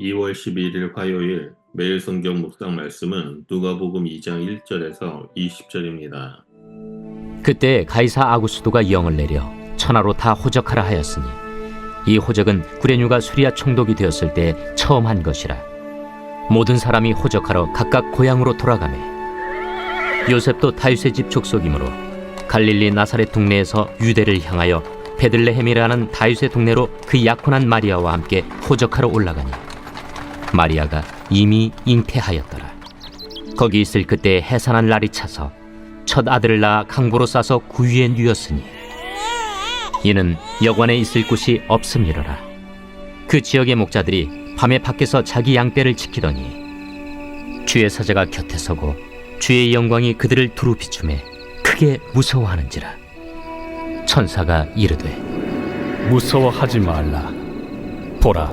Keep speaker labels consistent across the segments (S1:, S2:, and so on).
S1: 2월 11일 화요일 매일 성경 묵상 말씀은 누가복음 2장 1절에서 20절입니다.
S2: 그때 가이사 아구스도가 영을 내려 천하로 다 호적하라 하였으니 이 호적은 구레뉴가 수리아 총독이 되었을 때 처음 한 것이라 모든 사람이 호적하러 각각 고향으로 돌아가매 요셉도 다윗의 집 족속이므로 갈릴리 나사렛 동네에서 유대를 향하여 베들레헴이라는 다윗의 동네로 그 약혼한 마리아와 함께 호적하러 올라가니 마리아가 이미 잉태하였더라. 거기 있을 그때 해산한 날이 차서 첫 아들을 낳아 강보로 싸서 구유에 누였으니 이는 여관에 있을 곳이 없음이로라. 그 지역의 목자들이 밤에 밖에서 자기 양떼를 지키더니 주의 사자가 곁에 서고 주의 영광이 그들을 두루 비추매 크게 무서워하는지라. 천사가 이르되
S3: 무서워하지 말라. 보라,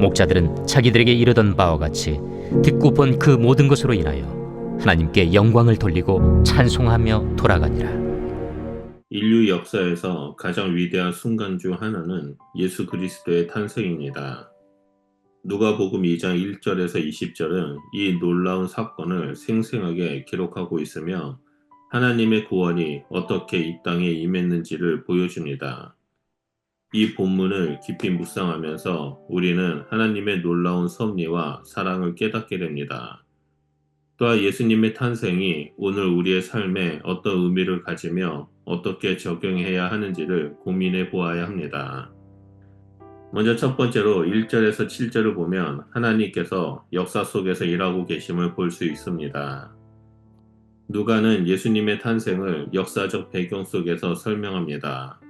S2: 목자들은 자기들에게 이르던 바와 같이 듣고 본 그 모든 것으로 인하여 하나님께 영광을 돌리고 찬송하며 돌아가니라
S1: 인류 역사에서 가장 위대한 순간 중 하나는 예수 그리스도의 탄생입니다. 누가복음 2장 1절에서 20절은 이 놀라운 사건을 생생하게 기록하고 있으며 하나님의 구원이 어떻게 이 땅에 임했는지를 보여줍니다. 이 본문을 깊이 묵상하면서 우리는 하나님의 놀라운 섭리와 사랑을 깨닫게 됩니다. 또한 예수님의 탄생이 오늘 우리의 삶에 어떤 의미를 가지며 어떻게 적용해야 하는지를 고민해 보아야 합니다. 먼저 첫 번째로 1절에서 7절을 보면 하나님께서 역사 속에서 일하고 계심을 볼 수 있습니다. 누가는 예수님의 탄생을 역사적 배경 속에서 설명합니다.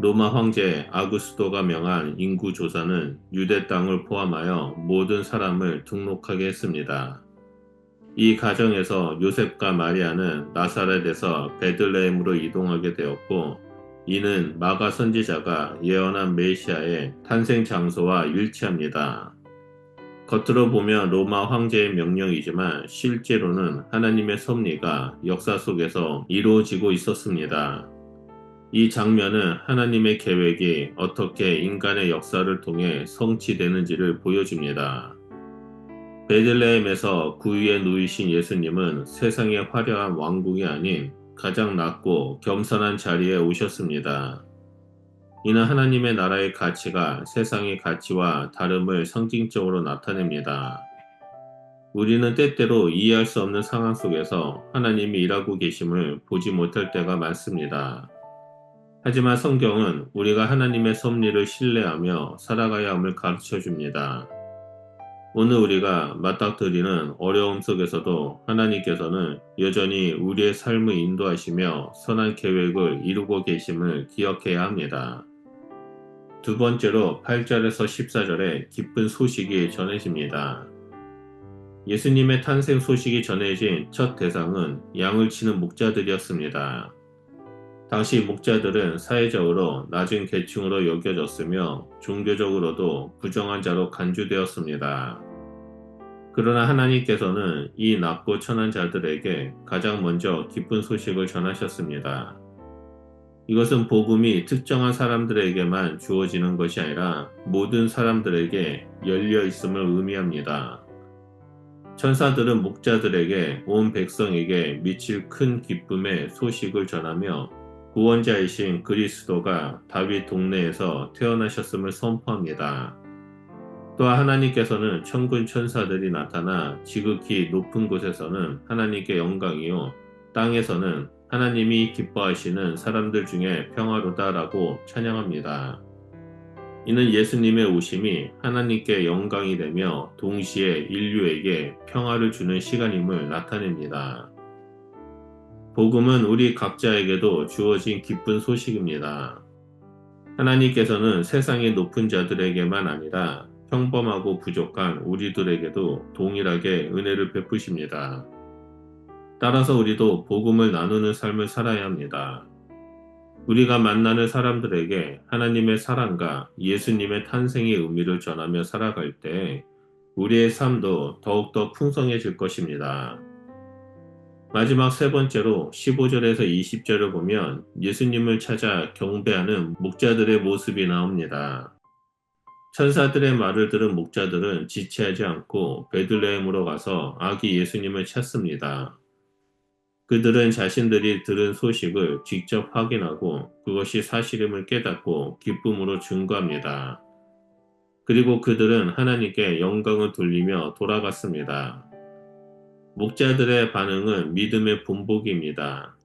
S1: 로마 황제 아구스토가 명한 인구 조사는 유대 땅을 포함하여 모든 사람을 등록하게 했습니다. 이 과정에서 요셉과 마리아는 나사렛에서 베들레헴으로 이동하게 되었고 이는 마가 선지자가 예언한 메시아의 탄생 장소와 일치합니다. 겉으로 보면 로마 황제의 명령이지만 실제로는 하나님의 섭리가 역사 속에서 이루어지고 있었습니다. 이 장면은 하나님의 계획이 어떻게 인간의 역사를 통해 성취되는지를 보여줍니다. 베들레헴에서 구유에 누이신 예수님은 세상의 화려한 왕궁이 아닌 가장 낮고 겸손한 자리에 오셨습니다. 이는 하나님의 나라의 가치가 세상의 가치와 다름을 상징적으로 나타냅니다. 우리는 때때로 이해할 수 없는 상황 속에서 하나님이 일하고 계심을 보지 못할 때가 많습니다. 하지만 성경은 우리가 하나님의 섭리를 신뢰하며 살아가야 함을 가르쳐 줍니다. 오늘 우리가 맞닥뜨리는 어려움 속에서도 하나님께서는 여전히 우리의 삶을 인도하시며 선한 계획을 이루고 계심을 기억해야 합니다. 두 번째로 8절에서 14절에 기쁜 소식이 전해집니다. 예수님의 탄생 소식이 전해진 첫 대상은 양을 치는 목자들이었습니다. 당시 목자들은 사회적으로 낮은 계층으로 여겨졌으며 종교적으로도 부정한 자로 간주되었습니다. 그러나 하나님께서는 이 낮고 천한 자들에게 가장 먼저 기쁜 소식을 전하셨습니다. 이것은 복음이 특정한 사람들에게만 주어지는 것이 아니라 모든 사람들에게 열려 있음을 의미합니다. 천사들은 목자들에게 온 백성에게 미칠 큰 기쁨의 소식을 전하며 구원자이신 그리스도가 다윗 동네에서 태어나셨음을 선포합니다. 또한 하나님께서는 천군 천사들이 나타나 지극히 높은 곳에서는 하나님께 영광이요 땅에서는 하나님이 기뻐하시는 사람들 중에 평화로다라고 찬양합니다. 이는 예수님의 오심이 하나님께 영광이 되며 동시에 인류에게 평화를 주는 시간임을 나타냅니다. 복음은 우리 각자에게도 주어진 기쁜 소식입니다. 하나님께서는 세상의 높은 자들에게만 아니라 평범하고 부족한 우리들에게도 동일하게 은혜를 베푸십니다. 따라서 우리도 복음을 나누는 삶을 살아야 합니다. 우리가 만나는 사람들에게 하나님의 사랑과 예수님의 탄생의 의미를 전하며 살아갈 때 우리의 삶도 더욱더 풍성해질 것입니다. 마지막 세 번째로 15절에서 20절을 보면 예수님을 찾아 경배하는 목자들의 모습이 나옵니다. 천사들의 말을 들은 목자들은 지체하지 않고 베들레헴으로 가서 아기 예수님을 찾습니다. 그들은 자신들이 들은 소식을 직접 확인하고 그것이 사실임을 깨닫고 기쁨으로 증거합니다. 그리고 그들은 하나님께 영광을 돌리며 돌아갔습니다. 목자들의 반응은 믿음의 본보기입니다.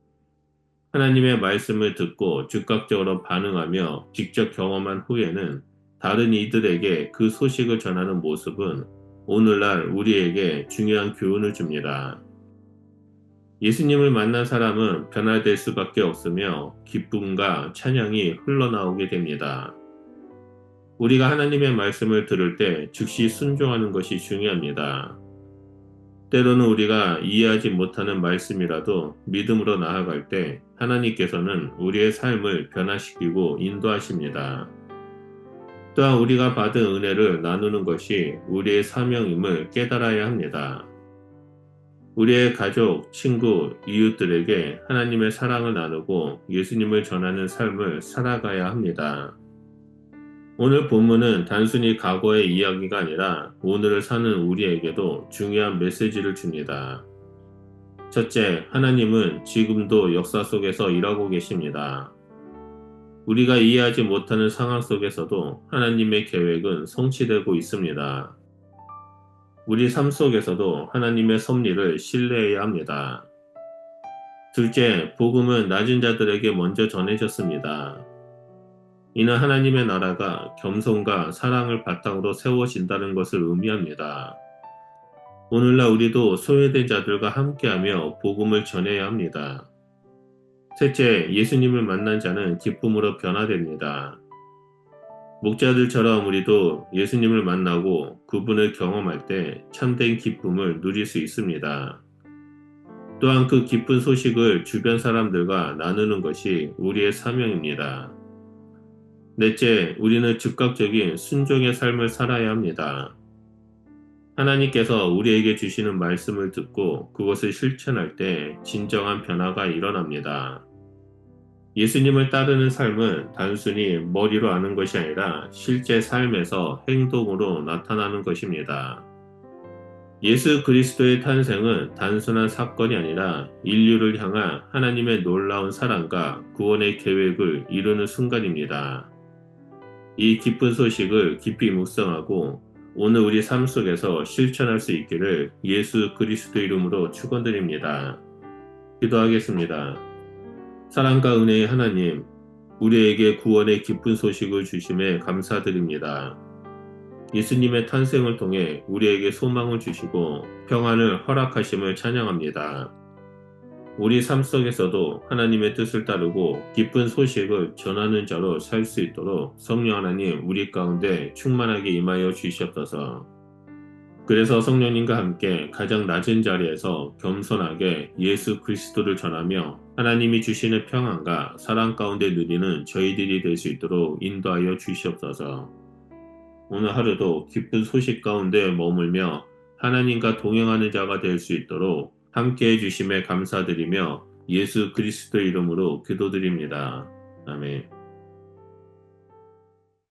S1: 하나님의 말씀을 듣고 즉각적으로 반응하며 직접 경험한 후에는 다른 이들에게 그 소식을 전하는 모습은 오늘날 우리에게 중요한 교훈을 줍니다. 예수님을 만난 사람은 변화될 수밖에 없으며 기쁨과 찬양이 흘러나오게 됩니다. 우리가 하나님의 말씀을 들을 때 즉시 순종하는 것이 중요합니다. 때로는 우리가 이해하지 못하는 말씀이라도 믿음으로 나아갈 때 하나님께서는 우리의 삶을 변화시키고 인도하십니다. 또한 우리가 받은 은혜를 나누는 것이 우리의 사명임을 깨달아야 합니다. 우리의 가족, 친구, 이웃들에게 하나님의 사랑을 나누고 예수님을 전하는 삶을 살아가야 합니다. 오늘 본문은 단순히 과거의 이야기가 아니라 오늘을 사는 우리에게도 중요한 메시지를 줍니다. 첫째, 하나님은 지금도 역사 속에서 일하고 계십니다. 우리가 이해하지 못하는 상황 속에서도 하나님의 계획은 성취되고 있습니다. 우리 삶 속에서도 하나님의 섭리를 신뢰해야 합니다. 둘째, 복음은 낮은 자들에게 먼저 전해졌습니다. 이는 하나님의 나라가 겸손과 사랑을 바탕으로 세워진다는 것을 의미합니다. 오늘날 우리도 소외된 자들과 함께하며 복음을 전해야 합니다. 셋째, 예수님을 만난 자는 기쁨으로 변화됩니다. 목자들처럼 우리도 예수님을 만나고 그분을 경험할 때 참된 기쁨을 누릴 수 있습니다. 또한 그 기쁜 소식을 주변 사람들과 나누는 것이 우리의 사명입니다. 넷째, 우리는 즉각적인 순종의 삶을 살아야 합니다. 하나님께서 우리에게 주시는 말씀을 듣고 그것을 실천할 때 진정한 변화가 일어납니다. 예수님을 따르는 삶은 단순히 머리로 아는 것이 아니라 실제 삶에서 행동으로 나타나는 것입니다. 예수 그리스도의 탄생은 단순한 사건이 아니라 인류를 향한 하나님의 놀라운 사랑과 구원의 계획을 이루는 순간입니다. 이 기쁜 소식을 깊이 묵상하고 오늘 우리 삶 속에서 실천할 수 있기를 예수 그리스도 이름으로 축원드립니다. 기도하겠습니다. 사랑과 은혜의 하나님, 우리에게 구원의 기쁜 소식을 주심에 감사드립니다. 예수님의 탄생을 통해 우리에게 소망을 주시고 평안을 허락하심을 찬양합니다. 우리 삶 속에서도 하나님의 뜻을 따르고 기쁜 소식을 전하는 자로 살 수 있도록 성령 하나님 우리 가운데 충만하게 임하여 주시옵소서. 그래서 성령님과 함께 가장 낮은 자리에서 겸손하게 예수 그리스도를 전하며 하나님이 주시는 평안과 사랑 가운데 누리는 저희들이 될 수 있도록 인도하여 주시옵소서. 오늘 하루도 기쁜 소식 가운데 머물며 하나님과 동행하는 자가 될 수 있도록 함께 해주심에 감사드리며 예수 그리스도 이름으로 기도드립니다. 아멘.